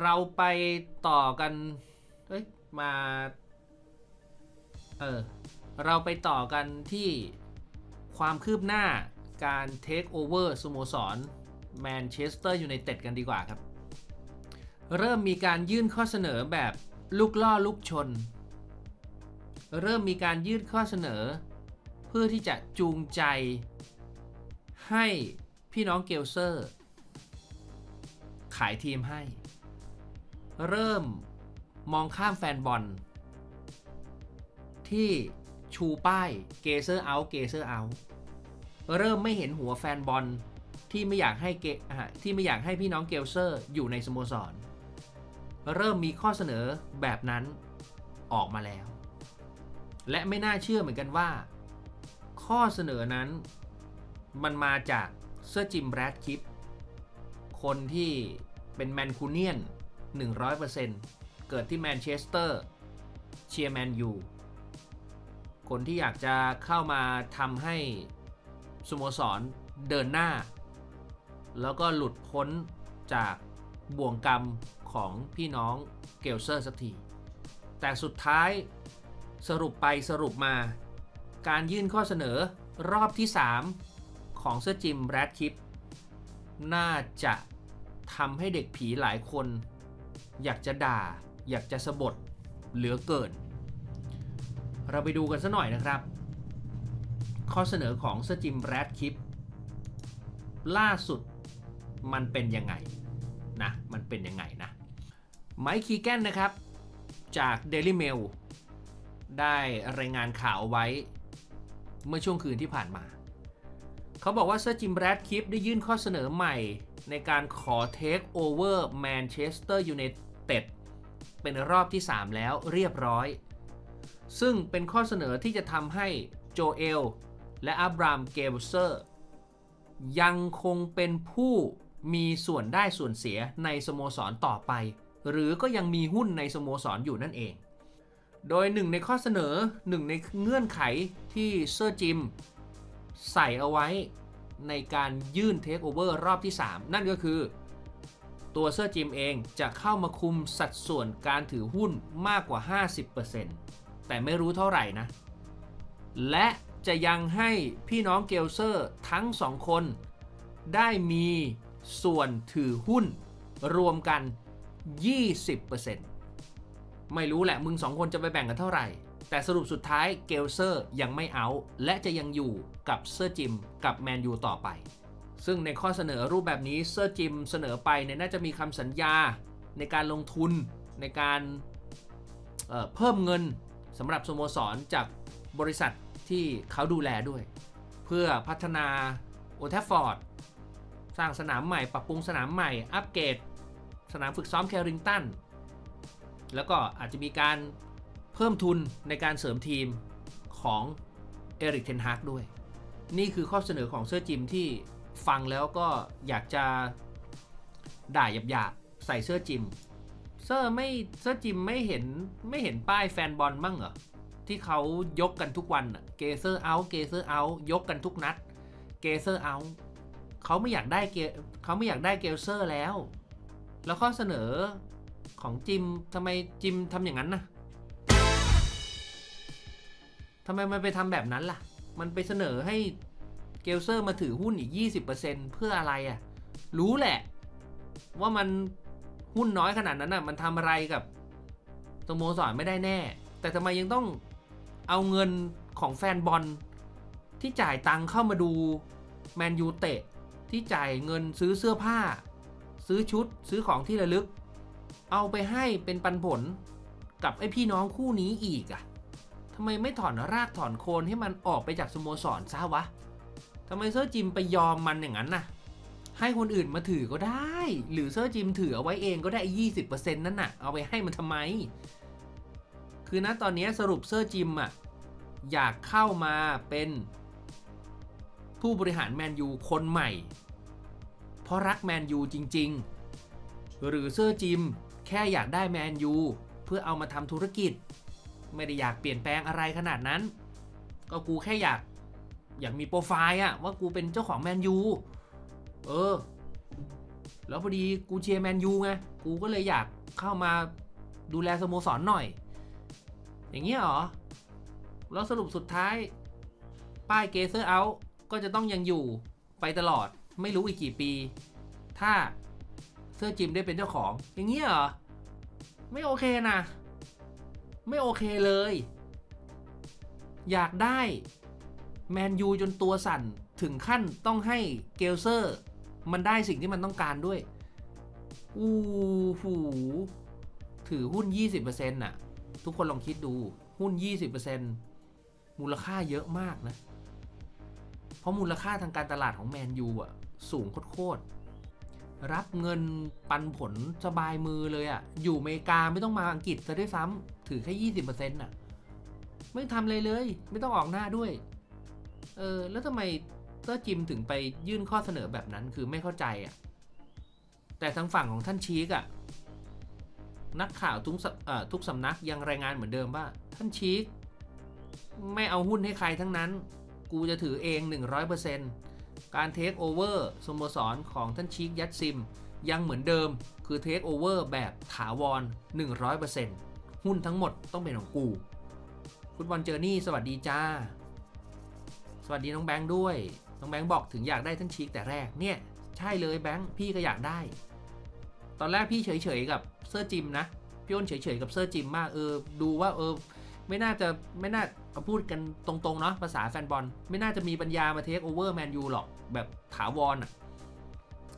เราไปต่อกัน เอ้ย มา เออ เราไปต่อกันที่ความคืบหน้าการเทคโอเวอร์สโมสรแมนเชสเตอร์ยูไนเต็ดกันดีกว่าครับ เริ่มมีการยื่นข้อเสนอแบบลูกล่อลูกชน เริ่มมีการยื่นข้อเสนอ เพื่อที่จะจูงใจ ให้พี่น้องเกลเซอร์ ขายทีมให้ เริ่มมองข้ามแฟนบอล ที่ชูป้ายเกเซอร์เอาเกเซอร์เอาเริ่มไม่เห็นหัวแฟนบอลที่ไม่อยากให้เกที่ไม่อยากให้พี่น้องเกลเซอร์อยู่ในสโมสร เริ่มมีข้อเสนอแบบนั้นออกมาแล้ว และไม่น่าเชื่อเหมือนกันว่า ข้อเสนอนั้นมันมาจากเซอร์จิมแรดคิป คนที่เป็นแมนคูเนียน 100%เกิดที่แมนเชสเตอร์เชียร์แมนยูคนที่อยากจะเข้ามาทำให้สโมสรเดินหน้า แล้วก็หลุดพ้นจากบ่วงกรรมของพี่น้องเกลเซอร์สักที แต่สุดท้ายสรุปไปสรุปมา การยื่นข้อเสนอรอบที่ 3 ของเซอร์จิมแรดคิป น่าจะทำให้เด็กผีหลายคน อยากจะด่า อยากจะสะบดเหลือเกิน เราไปดูกันสัหน่อยนะครับ ข้อเสนอของเซอร์จิมแรดคิปล่าสุดมันเป็นยังไงนะ มันเป็นยังไงนะ ไมค์คีแกนนะครับ จาก Daily Mail ได้รายงานข่าวไว้เมื่อช่วงคืนที่ผ่านมา เขาบอกว่าเซอร์จิมแรดคิปได้ยื่นข้อเสนอใหม่ในการขอเทคโอเวอร์แมนเชสเตอร์ยูไน เต็ด เป็นรอบที่ 3 แล้วเรียบร้อย ซึ่งเป็นข้อเสนอที่จะทำให้โจเอล และอับรามเกลเซอร์ ยังคงเป็นผู้มีส่วนได้ส่วนเสียในสโมสรต่อไป หรือก็ยังมีหุ้นในสโมสรอยู่นั่นเอง โดยหนึ่งในข้อเสนอหนึ่งในเงื่อนไขที่เซอร์จิม ใส่เอาไว้ในการยื่นเทคโอเวอร์รอบที่ 3 นั่นก็คือ ตัวเซอร์จิมเองจะเข้ามาคุมสัดส่วนการถือหุ้นมากกว่า 50%แต่ไม่รู้เท่าไหร่นะ และจะยังให้พี่น้องเกลเซอร์ทั้งสองคน ได้มีส่วนถือหุ้นรวมกัน 20%ไม่รู้แหละมึงสองคนจะไปแบ่งกันเท่าไหร่ แต่สรุปสุดท้ายเกลเซอร์ยังไม่เอา และจะยังอยู่กับเซอร์จิมกับแมนยูต่อไป ซึ่งในข้อเสนอรูปแบบนี้เซอร์จิมเสนอไปเนี่ยน่าจะมีคำสัญญาในการลงทุนในการเเพิ่มเงินสำหรับสโมสรจากบริษัทที่เขาดูแลด้วย เพื่อพัฒนาโอทฟฟอร์ดสร้างสนามใหม่ ปรับปรุงสนามใหม่ อัปเกรดสนามฝึกซ้อมแคริงตัน แล้วก็อาจจะมีการเพิ่มทุนในการเสริมทีมของเอริกเทนฮากด้วย นี่คือข้อเสนอของเซอร์จิมที่ ฟังแล้วก็อยากจะด่าหยาบๆใส่เสื้อจิมเซอร์ไม่เซอร์จิมไม่เห็นไม่เห็นป้ายแฟนบอลบ้างเหรอที่เขายกกันทุกวันอะเกเซอร์เอาเกเซอร์เอายกกันทุกนัดเกเซอร์เอาเขาไม่อยากได้เกเขาไม่อยากได้เกเซอร์แล้ว แล้วข้อเสนอของจิมทำไมจิมทำอย่างนั้นนะทำไมมันไปทำแบบนั้นล่ะ มันไปเสนอให้ เกลเซอร์มาถือหุ้นอีก 20%เพื่ออะไรอะ่ะ รู้แหละ ว่ามันหุ้นน้อยขนาดนั้นอะ มันทำอะไรกับสโมสรไม่ได้แน่ แต่ทำไมยังต้องเอาเงินของแฟนบอลที่จ่ายตังค์เข้ามาดูแมนยูเตะที่จ่ายเงินซื้อเสื้อผ้า ซื้อชุดซื้อของที่ระลึก เอาไปให้เป็นปันผลกับไอพี่น้องคู่นี้อีกอะทำไมไม่ถอนรากถอนโคนให้มันออกไปจากสโมสรซะวะำไมเซอร์จิมไปยอมมันอย่างนั้นน่ะ ให้คนอื่นมาถือก็ได้ หรือเซอร์จิมถือเอาไว้เองก็ได้ยี่สิบเปอร์เซ็นต์นั่นน่ะ เอาไปให้มันทำไม คือนะตอนนี้สรุปเซอร์จิมอะอยากเข้ามาเป็นผู้บริหารแมนยูคนใหม่ เพราะรักแมนยูจริง ๆ หรือเซอร์จิมแค่อยากได้แมนยูเพื่อเอามาทำธุรกิจ ไม่ได้อยากเปลี่ยนแปลงอะไรขนาดนั้น ก็กูแค่อยาก อยากมีโปรไฟล์อะว่ากูเป็นเจ้าของแมนยูเออ แล้วพอดีกูเชียร์แมนยูไงกูก็เลยอยากเข้ามาดูแลสโมสรหน่อย อย่างเงี้ยเหรอ แล้วสรุปสุดท้าย ป้ายเกเซอร์เอาก็จะต้องยังอยู่ไปตลอดไม่รู้อีกกี่ปี ถ้าเสื้อจิมได้เป็นเจ้าของ อย่างเงี้ยเหรอ ไม่โอเคนะ ไม่โอเคเลย อยากได้ แมนยูจนตัวสั่นถึงขั้นต้องให้เกลเซอร์ มันได้สิ่งที่มันต้องการด้วย อู้หูถือหุ้น 20%น่ะ ทุกคนลองคิดดูหุ้น 20%มูลค่าเยอะมากนะ เพราะมูลค่าทางการตลาดของแมนยูอะ สูงโคตรรับเงินปันผลสบายมือเลยอะ อยู่อเมริกาไม่ต้องมาอังกฤษซะด้วยซ้ำถือแค่ 20%น่ะ ไม่ทำเลยเลย ไม่ต้องออกหน้าด้วย เออ แล้วทำไมเตอร์จิมถึงไปยื่นข้อเสนอแบบนั้นคือไม่เข้าใจอะ แต่ทางฝั่งของท่านชีกอะ นักข่าวทุกสเอ่อทุกสำนักยังรายงานเหมือนเดิมว่า ท่านชีกไม่เอาหุ้นให้ใครทั้งนั้น กูจะถือเอง 100%การเทคโอเวอร์สโมสรของท่านชีกยัดซิม ยังเหมือนเดิมคือเทคโอเวอร์แบบถาวร 100%หุ้นทั้งหมดต้องเป็นของกู ฟุตบอลเจอร์นี่สวัสดีจ้า สวัสดีน้องแบงค์ด้วย น้องแบงค์บอกถึงอยากได้ท่านชีกแต่แรก เนี่ย ใช่เลยแบงค์พี่ก็อยากได้ ตอนแรกพี่เฉยๆกับเซอร์จิมนะ พี่อ้นเฉยๆกับเซอร์จิมมาก เออ ดูว่าเออ ไม่น่าจะไม่น่าเอาพูดกันตรงๆเนาะภาษาแฟนบอล ไม่น่าจะมีปัญญามาเทคโอเวอร์แมนยูหรอกแบบถาวรอะ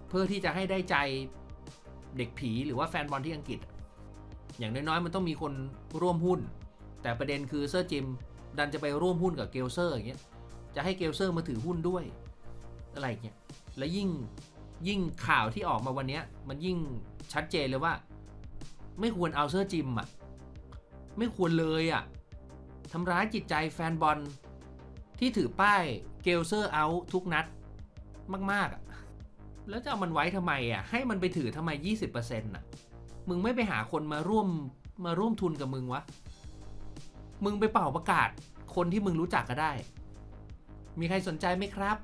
เพื่อที่จะให้ได้ใจเด็กผีหรือว่าแฟนบอลที่อังกฤษ อย่างน้อยๆมันต้องมีคนร่วมหุ้น แต่ประเด็นคือเซอร์จิมดันจะไปร่วมหุ้นกับเกลเซอร์อย่างเงี้ย จะให้เกลเซอร์มาถือหุ้นด้วย อะไรเงี้ยและยิ่งยิ่งข่าวที่ออกมาวันนี้มันยิ่งชัดเจนเลยว่า ไม่ควรเอาเซอร์จิมอะไม่ควรเลยอะทำร้ายจิตใจแฟนบอลที่ถือป้ายเกลเซอร์เอาทุกนัดมากๆอะแล้วจะเอามันไว้ทำไมอะให้มันไปถือทำไม 20%อะมึงไม่ไปหาคนมาร่วมมาร่วมทุนกับมึงวะ มึงไปเป่าประกาศคนที่มึงรู้จักก็ได้ มีใครสนใจไหมครับ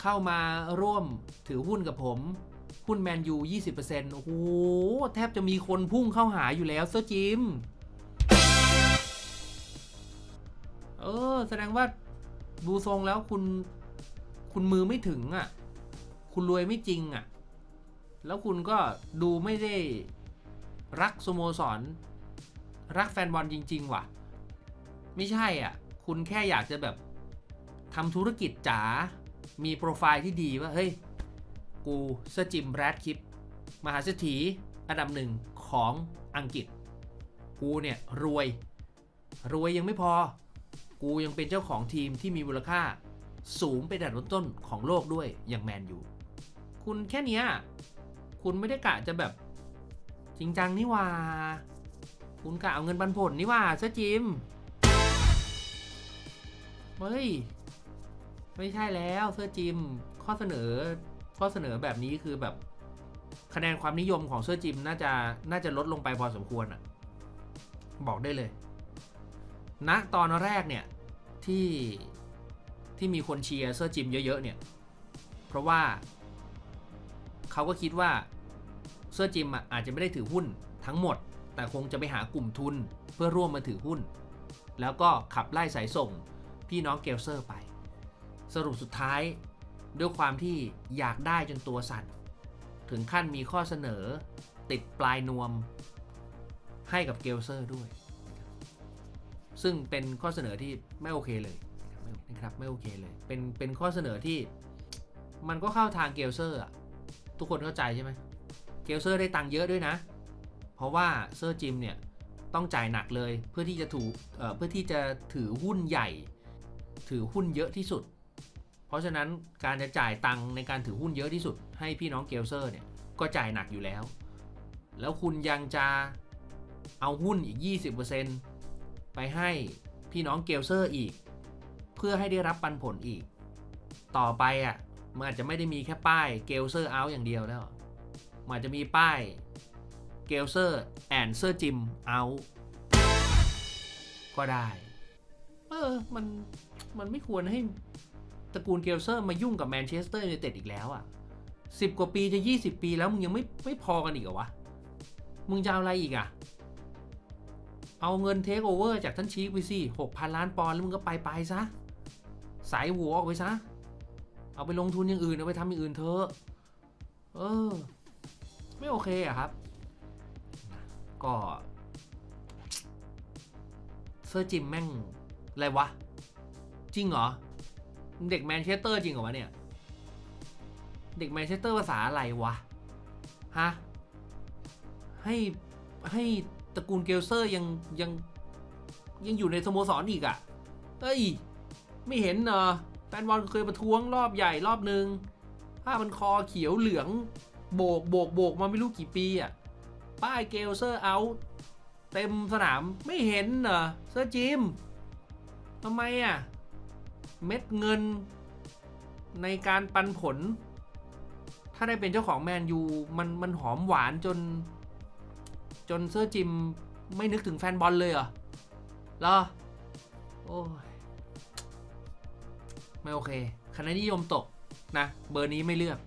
เข้ามาร่วมถือหุ้นกับผม หุ้นแมนยู 20%โอ้โห แทบจะมีคนพุ่งเข้าหาอยู่แล้วเซอร์จิม เออ แสดงว่าดูทรงแล้วคุณ คุณมือไม่ถึงอะ คุณรวยไม่จริงอะ แล้วคุณก็ดูไม่ได้รักสโมสร รักแฟนบอลจริง ๆ ว่ะ ไม่ใช่อะ คุณแค่อยากจะแบบ ทำธุรกิจจ๋า มีโปรไฟล์ที่ดีว่า เฮ้ย กูเซจิมแรดคลิป มหาเศรษฐีอันดับหนึ่งของอังกฤษ กูเนี่ย รวย รวยยังไม่พอ กูยังเป็นเจ้าของทีมที่มีมูลค่าสูงเป็นอันดับต้นของโลกด้วยอย่างแมนยูคุณแค่นี้คุณไม่ได้กะจะแบบจริงจังนี่ว่า คุณกะเอาเงินปันผลนี่ว่าเซจิม เฮ้ย ไม่ใช่แล้วเซอร์จิม ข้อเสนอ ข้อเสนอแบบนี้คือแบบคะแนนความนิยมของเซอร์จิมน่าจะน่าจะลดลงไปพอสมควรอะบอกได้เลยณตอนแรกเนี่ยที่ที่มีคนเชียร์เซอร์จิมเยอะๆเนี่ย เพราะว่าเขาก็คิดว่าเซอร์จิมอะอาจจะไม่ได้ถือหุ้นทั้งหมด แต่คงจะไปหากลุ่มทุนเพื่อร่วมมาถือหุ้น แล้วก็ขับไล่สายส่งพี่น้องเกลเซอร์ไป สรุปสุดท้าย ด้วยความที่อยากได้จนตัวสั่น ถึงขั้นมีข้อเสนอติดปลายนวม ให้กับเกลเซอร์ด้วย ซึ่งเป็นข้อเสนอที่ไม่โอเคเลยนะครับไม่โอเคเลย เป็นเป็นข้อเสนอที่มันก็เข้าทางเกลเซอร์อะทุกคนเข้าใจใช่ไหมเกลเซอร์ได้ตังค์เยอะด้วยนะ เพราะว่าเซอร์จิมเนี่ยต้องจ่ายหนักเลยเพื่อที่จะถูกเอ่อเพื่อที่จะถือหุ้นใหญ่ ถือหุ้นเยอะที่สุด เพราะฉะนั้นการจะจ่ายตังค์ในการถือหุ้นเยอะที่สุด ให้พี่น้องเกลเซอร์เนี่ยก็จ่ายหนักอยู่แล้ว แล้วคุณยังจะเอาหุ้นอีก 20%ไปให้พี่น้องเกลเซอร์อีก เพื่อให้ได้รับปันผลอีก ต่อไปอะมันอาจจะไม่ได้มีแค่ป้ายเกลเซอร์เอาอย่างเดียวแล้วมันอาจจะมีป้ายเกลเซอร์แอนเซอร์จิมเอาก็ได้ เออ มัน มันไม่ควรให้ ตระกูลเกลเซอร์มายุ่งกับแมนเชสเตอร์ยูไนเต็ดอีกแล้วอะ่ะสิบกว่าปีจะยี่สิบปีแล้วมึงยังไม่ไม่พอกันอีกเหรอวะ มึงจะเอาอะไรอีกอะเอาเงินเทคโอเวอร์จากท่านชีกไปสิหกพันล้านปอนด์แล้วมึงก็ไปไปซะ สายหัวออกไปซะ เอาไปลงทุนอย่างอื่น เอาไปทำอย่างอื่นเถอะ เออ ไม่โอเคอะครับ ก็เซอร์จิมแม่งอะไรวะ จริงเหรอ เด็กแมนเชสเตอร์จริงเหรอวะเนี่ย เด็กแมนเชสเตอร์ภาษาอะไรวะ ฮะ ให้ให้ตระกูลเกลเซอร์ยังยังยังอยู่ในสโมสรอีกอะ่ะ เอ้ย ไม่เห็นเนอะแฟนบอลเคยประท้วงรอบใหญ่รอบหนึ่งผ้ามันคอเขียวเหลือง โบกโบกโบกมาไม่รู้กี่ปีอะ่ะ ป้ายเกลเซอร์เอาเต็มสนามไม่เห็นเหรอเซอร์จิมทำไมอะ่ะ เม็ดเงินในการปันผล ถ้าได้เป็นเจ้าของแมนยูมันมันหอมหวานจน จนเซอร์จิมไม่นึกถึงแฟนบอลเลยเหรอเหรอโอ้ยไม่โอเคคะแนนนิยมตกนะ เบอร์นี้ไม่เลือก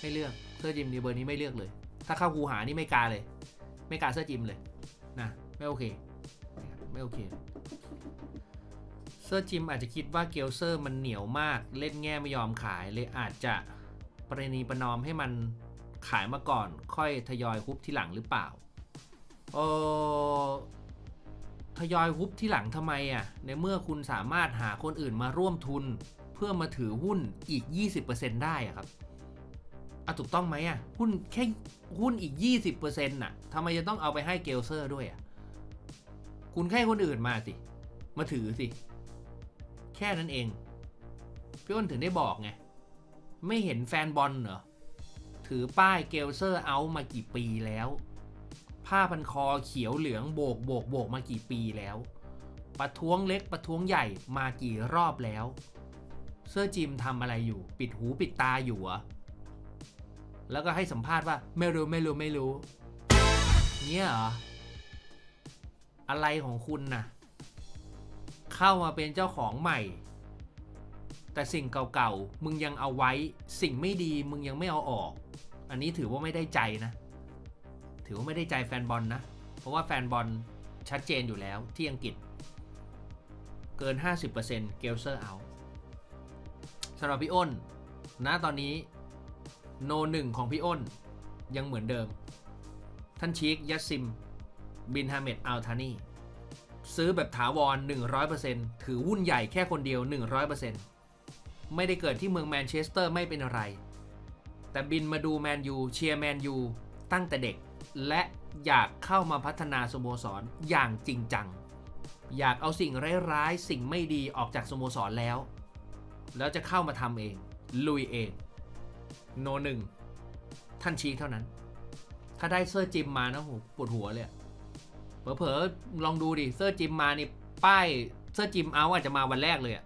ไม่เลือกเซอร์จิมนี่เบอร์นี้ไม่เลือกเลย ถ้าเข้าคูหานี่ไม่กาเลย ไม่กาเซอร์จิมเลยนะไม่โอเค ไม่โอเค ซอร์จิมอาจจะคิดว่าเกลเซอร์มันเหนียวมาก เล่นแง่ไม่ยอมขายเลยอาจจะประนีประนอมให้มันขายมาก่อน ค่อยทยอยฮุบที่หลังหรือเปล่าเออทยอยฮุบที่หลังทำไมอะ ในเมื่อคุณสามารถหาคนอื่นมาร่วมทุน เพื่อมาถือหุ้นอีก 20%ได้อะครับอะถูกต้องไหมอะ หุ้นแค่หุ้นอีก 20%น่ะทำไมจะต้องเอาไปให้เกลเซอร์ด้วยอะ คุณแค่คนอื่นมาสิ มาถือสิ แค่นั้นเอง พี่อ้นถึงได้บอกไง ไม่เห็นแฟนบอลเหรอ ถือป้ายเกลเซอร์เอามากี่ปีแล้ว ผ้าพันคอเขียวเหลืองโบกโบกโบกมากี่ปีแล้ว ประท้วงเล็กประท้วงใหญ่มากี่รอบแล้ว เสื้อจิมทำอะไรอยู่ ปิดหูปิดตาอยู่เหรอแล้วก็ให้สัมภาษณ์ว่าไม่รู้ไม่รู้ไม่รู้ เนี่ยเหรอ อะไรของคุณน่ะ เข้ามาเป็นเจ้าของใหม่ แต่สิ่งเก่าๆ มึงยังเอาไว้ สิ่งไม่ดีมึงยังไม่เอาออก อันนี้ถือว่าไม่ได้ใจนะ ถือว่าไม่ได้ใจแฟนบอลนะ เพราะว่าแฟนบอลชัดเจนอยู่แล้วที่อังกฤษ เกิน 50%เกลเซอร์เอาสำหรับพี่อ้นณตอนนี้โนหนึ่งของพี่อ้นยังเหมือนเดิม ท่านชีคยัสซิม บินฮาเมดอัลทานี ซื้อแบบถาวร 100%ถือหุ้นใหญ่แค่คนเดียว 100%ไม่ได้เกิดที่เมืองแมนเชสเตอร์ไม่เป็นอะไร แต่บินมาดูแมนยูเชียร์แมนยูตั้งแต่เด็ก และอยากเข้ามาพัฒนาสโมสรอย่างจริงจัง อยากเอาสิ่งร้ายๆ สิ่งไม่ดีออกจากสโมสรแล้ว แล้วจะเข้ามาทำเอง ลุยเอง โนหนึ่งท่านชี้เท่านั้น ถ้าได้เซอร์จิมมานะโหปวดหัวเลย เผลอๆลองดูดิเสื้อจิมมานี่ป้ายเสื้อจิมเอาอาจจะมาวันแรกเลยอะ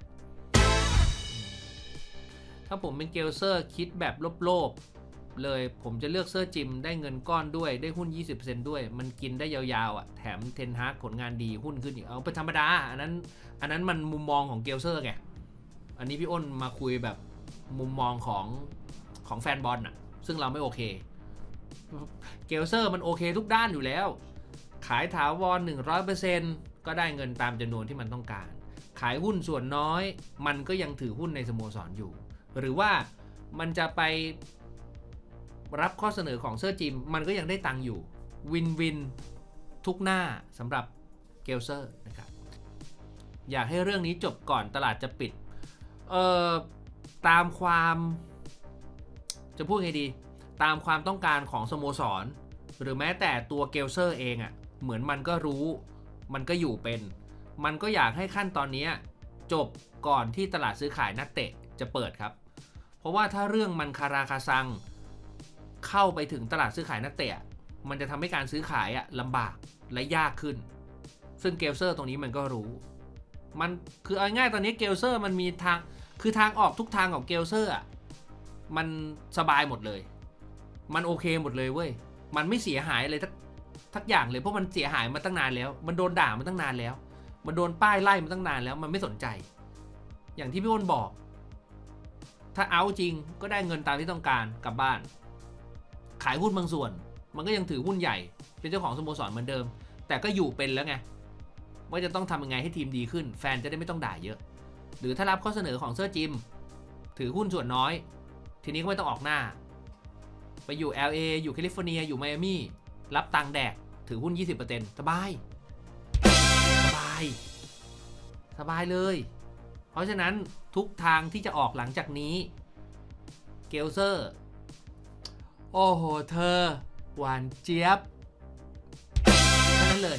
ถ้าผมเป็นเกลเซอร์คิดแบบโลภๆเลยผมจะเลือกเสื้อจิมได้เงินก้อนด้วยได้หุ้น 20%ด้วย มันกินได้ยาวๆอะแถมเทนฮากผลงานดีหุ้นขึ้นอีกเอาเป็นธรรมดาอันนั้นอันนั้นมันมุมมองของเกลเซอร์ไงอันนี้พี่อ้นมาคุยแบบมุมมองของของแฟนบอลอะซึ่งเราไม่โอเค เกลเซอร์มันโอเคทุกด้านอยู่แล้ว ขายถาวร 100%ก็ได้เงินตามจำนวนที่มันต้องการ ขายหุ้นส่วนน้อย มันก็ยังถือหุ้นในสโมสรออยู่ หรือว่ามันจะไปรับข้อเสนอของเซอร์จิม มันก็ยังได้ตังค์อยู่ วินวินทุกหน้าสำหรับเกลเซอร์นะครับ อยากให้เรื่องนี้จบก่อนตลาดจะปิด เอ่อ ตามความ จะพูดไงดี ตามความต้องการของสโมสร หรือแม้แต่ตัวเกลเซอร์เองอะ่ะ เหมือนมันก็รู้ มันก็อยู่เป็น มันก็อยากให้ขั้นตอนนี้จบก่อนที่ตลาดซื้อขายนักเตะจะเปิดครับ เพราะว่าถ้าเรื่องมันคาราคาซัง เข้าไปถึงตลาดซื้อขายนักเตะ มันจะทำให้การซื้อขายอะลำบากและยากขึ้น ซึ่งเกลเซอร์ตรงนี้มันก็รู้ มันคือเอาง่ายตอนนี้เกลเซอร์มันมีทางคือทางออกทุกทางของเกลเซอร์อะมันสบายหมดเลย มันโอเคหมดเลยเว้ย มันไม่เสียหายเลย ทักอย่างเลยเพราะมันเสียหายมาตั้งนานแล้ว มันโดนด่ามาตั้งนานแล้ว มันโดนป้ายไล่มาตั้งนานแล้วมันไม่สนใจ อย่างที่พี่อ้นบอก ถ้าเอาจริงก็ได้เงินตามที่ต้องการกลับบ้าน ขายหุ้นบางส่วน มันก็ยังถือหุ้นใหญ่ เป็นเจ้าของสโมสรเหมือนเดิม แต่ก็อยู่เป็นแล้วไงว่าจะต้องทำยังไงให้ทีมดีขึ้น แฟนจะได้ไม่ต้องด่าเยอะ หรือถ้ารับข้อเสนอของเซอร์จิม ถือหุ้นส่วนน้อย ทีนี้ก็ไม่ต้องออกหน้า ไปอยู่ LA อยู่แคลิฟอร์เนีย อยู่ไมอามี่ รับตังค์แดก ถือหุ้น 20%สบาย สบาย สบายเลย เพราะฉะนั้นทุกทางที่จะออกหลังจากนี้ เกลเซอร์ โอ้โห เธอ หวานเจี๊ยบแค่นั้นเลย